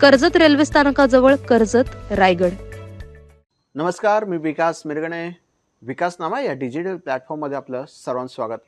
Karjat railway स्थानकाजवळ कर्जत रायगड. नमस्कार मी विकास मिरगणे. विकास नामा या डिजिटल प्लॅटफॉर्ममध्ये आपलं सर्वांचं स्वागत.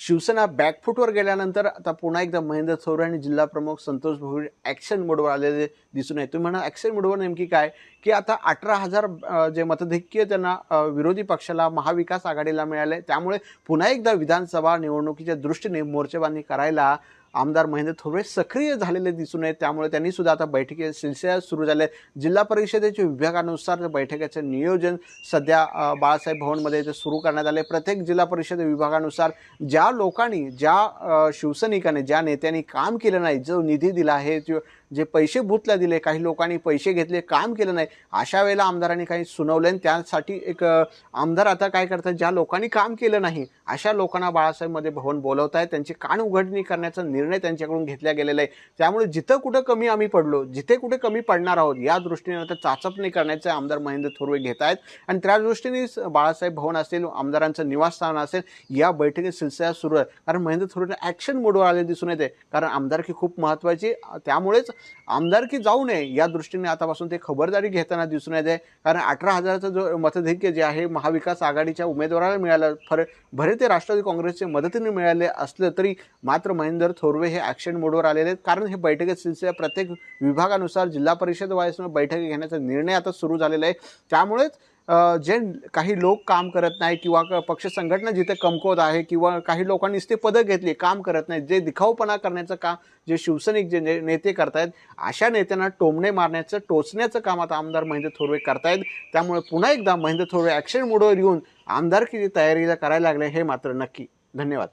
शिवसेना बॅकफूटवर गेल्यानंतर आता पुन्हा एकदा महेंद्र थोरे आणि जिल्हा प्रमुख संतोष भोईर ॲक्शन मोडवर आलेले दिसून येत तुम्ही म्हणा ॲक्शन मोडवर नेमकी काय? की आता अठरा हजार जे मतधिक्य त्यांना विरोधी पक्षाला महाविकास आघाडीला मिळाले त्यामुळे पुन्हा एकदा विधानसभा निवडणुकीच्या दृष्टीने मोर्चेबांधणी करायला आमदार महेंद्र थोरवे सक्रिय झालेले दिसून येत त्यामुळे त्यांनी सुद्धा आता बैठकी सिलसिला सुरू झाले. जिल्हा परिषदेच्या विभागानुसार बैठकीचं नियोजन सध्या बाळासाहेब भवनमध्ये इथे सुरू करण्यात आले. प्रत्येक जिल्हा परिषद विभागानुसार ज्या लोकांनी ज्या शिवसैनिकाने शिवसैनिकांनी ज्या नेत्यांनी काम केलं नाही जो निधी दिला आहे जो जे पैसे बूथला दिले काही लोकांनी पैसे घेतले काम केलं नाही अशा वेळेला आमदारांनी काही सुनावलं आणि त्यासाठी एक आमदार आता काय करतात ज्या लोकांनी काम केलं नाही अशा लोकांना बाळासाहेबमध्ये भवन बोलवत आहेत त्यांची कान उघडणी करण्याचा निर्णय त्यांच्याकडून घेतला गेलेला आहे. त्यामुळे जिथं कुठं कमी आम्ही पडलो जिथे कुठे कमी पडणार आहोत या दृष्टीने आता चाचपणी करण्याचे आमदार महेंद्र थोरवे घेत आहेत. आणि त्या दृष्टीने बाळासाहेब भवन असेल आमदारांचं निवासस्थान असेल या बैठकीत सिलसिला सुरू आहे. कारण महेंद्र थोरवे ॲक्शन मोडवर आले दिसून येते. कारण आमदारकी खूप महत्त्वाची त्यामुळेच आमदारकी जाऊ नये या दृष्टीने आतापासून ते खबरदारी घेताना दिसून येते कारण अठरा हजाराचं जो मतधिक्य जे आहे महाविकास आघाडीच्या उमेदवाराला मिळालं. फर भरे ते राष्ट्रवादी काँग्रेसच्या मदतीने मिळाले असलं तरी मात्र महेंद्र थोरवे हे ॲक्शन मोडवर आलेले आहेत. कारण हे बैठकीत सिलसिला प्रत्येक विभागानुसार जिल्हा परिषद वायसनं बैठकी घेण्याचा निर्णय आता सुरू झालेला आहे. त्यामुळेच जे काही लोक काम करत नाही किंवा क- पक्ष संघटना जिथे कमकुवत आहे किंवा काही लोकांनी ते पदं घेतली काम करत नाहीत जे दिखाऊपणा करण्याचं काम जे शिवसैनिक जे ने- नेते करतायत अशा नेत्यांना टोमणे मारण्याचं टोचण्याचं काम आता आमदार महेंद्र थोरवे करतायत. त्यामुळे पुन्हा एकदा महेंद्र थोरवे ॲक्शन मोडवर येऊन आमदारकीची तयारीला करायला लागले हे मात्र नक्की. धन्यवाद.